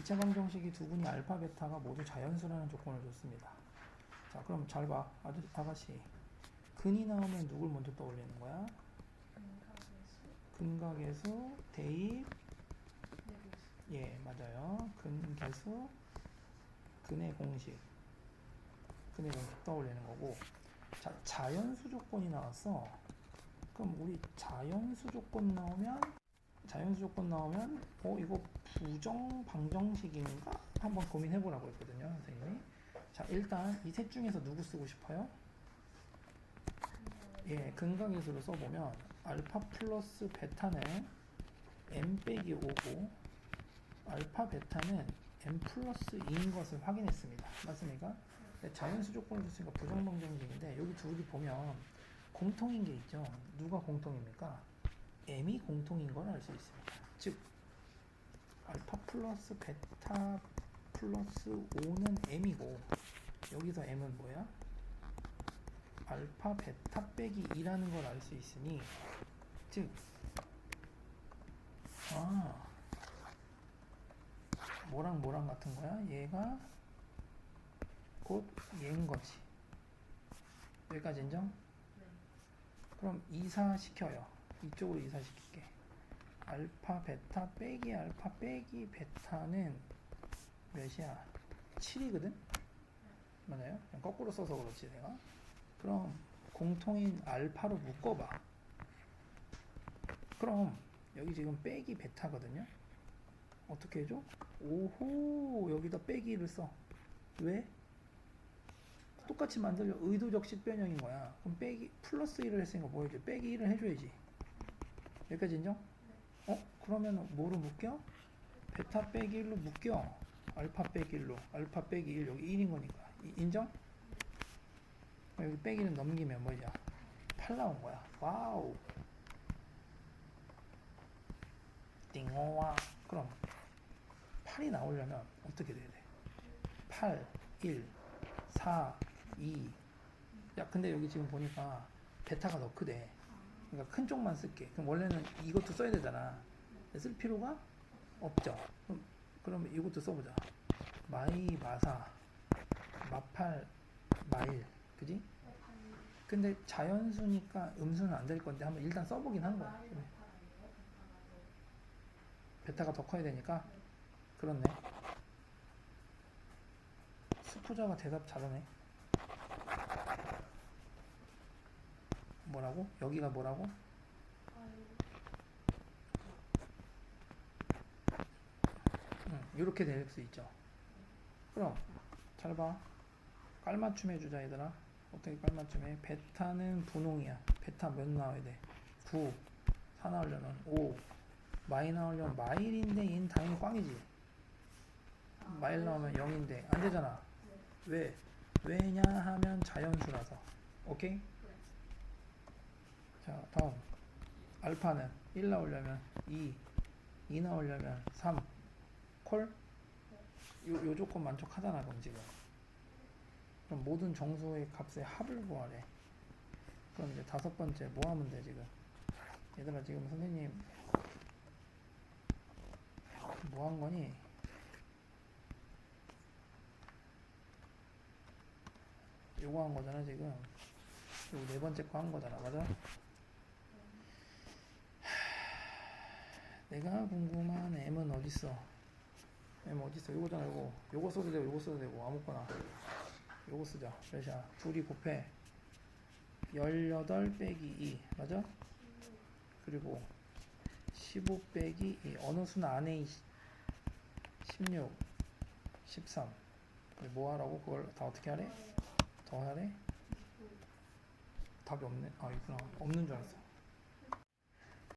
2차 방정식이 두 분이 알파 베타가 모두 자연수라는 조건을 줬습니다. 자, 그럼 잘 봐. 아저, 아가씨. 근이 나오면 누굴 먼저 떠올리는 거야? 근각에서 대입 예, 맞아요. 근계수 근의 공식 근의 공식 떠올리는 거고 자, 자연수 조건이 나왔어. 그럼 우리 자연수 조건 나오면 자연수 조건 나오면 어 이거 부정 방정식인가 한번 고민해 보라고 했거든요, 선생님이. 자, 일단 이 셋 중에서 누구 쓰고 싶어요? 예, 근각예수로 써보면 알파 플러스 베타는 m 빼기 5고 알파 베타는 m 플러스 2인 것을 확인했습니다. 맞습니까? 네, 자연수 조건을 줬으니까 부정 방정식인데 여기 둘이 보면 공통인 게 있죠. 누가 공통입니까? M이 공통인 걸 알 수 있습니다. 즉 알파 플러스 베타 플러스 5는 m이고 여기서 m은 뭐야? 알파 베타 빼기 2라는 걸 알 수 있으니 즉 아, 뭐랑 뭐랑 같은 거야? 얘가 곧 얘인 거지. 여기까지 인정? 그럼 이사 시켜요. 이쪽으로 이사 시킬게. 알파 베타 빼기 알파 빼기 베타는 몇이야? 7이거든? 맞아요? 거꾸로 써서 그렇지 내가. 그럼 공통인 알파로 묶어봐. 그럼 여기 지금 빼기 베타거든요. 어떻게 해줘? 오호 여기다 빼기를 써. 왜? 똑같이 만들려 의도적 식변형인 거야. 그럼 빼기 플러스 1을 했으니까 뭐 해줘? 빼기 1을 해줘야지. 여기까지 인정? 어? 그러면 뭐로 묶여? 베타 빼기 1로 묶여. 알파 빼기 1로. 알파 빼기 1 여기 1인 거니까. 이- 인정? 여기 빼기는 넘기면 뭐죠? 8 나온 거야. 와우. 띵호와. 그럼 8이 나오려면 어떻게 돼야 돼? 8, 1, 4, 2. 야, 근데 여기 지금 보니까 베타가 더 크대. 그러니까 큰 쪽만 쓸게. 그럼 원래는 이것도 써야 되잖아. 쓸 필요가 없죠. 그럼, 그럼 이것도 써보자. 마이, 마사, 마팔, 마일. 그지? 근데 자연수니까 음수는 안 될 건데 한번 일단 써보긴 하는 거야. 베타가 더 커야 되니까 그렇네. 수포자가 대답 잘하네. 뭐라고? 여기가 뭐라고? 응, 이렇게 될 수 있죠. 그럼 잘 봐. 깔맞춤 해주자 얘들아. 어떻게 깔맞춤 해? 베타는 분홍이야. 베타 몇 나와야 돼? 9. 4 나오려면 5. 마이 나오려면 마일인데 얘는 당연히 꽝이지. 마일 나오면 0인데 안 되잖아. 왜? 왜냐 하면 자연수라서. 오케이? 자, 다음. 알파는 1 나오려면 2. 2 나오려면 3. 콜? 요, 요 조건 만족하잖아, 그럼 지금. 그럼 모든 정수의 값의 합을 구하래. 그럼 이제 다섯 번째 뭐 하면 돼, 지금? 얘들아, 지금 선생님 뭐 한 거니? 요거 한 거잖아 지금 요거 네 번째 거 한 거잖아 맞아? 내가 궁금한 M은 어딨어? M 어딨어? 요거잖아 요거 요거 써도 되고 요거 써도 되고 아무거나 요거 쓰자 몇이야? 둘이 곱해 18 빼기 2 맞아? 그리고 15 빼기 2 어느 수는 안에 이16 13 그래, 뭐 하라고 그걸 다 어떻게 하래? 더 하래? 답이 없네 아 있구나 없는 줄 알았어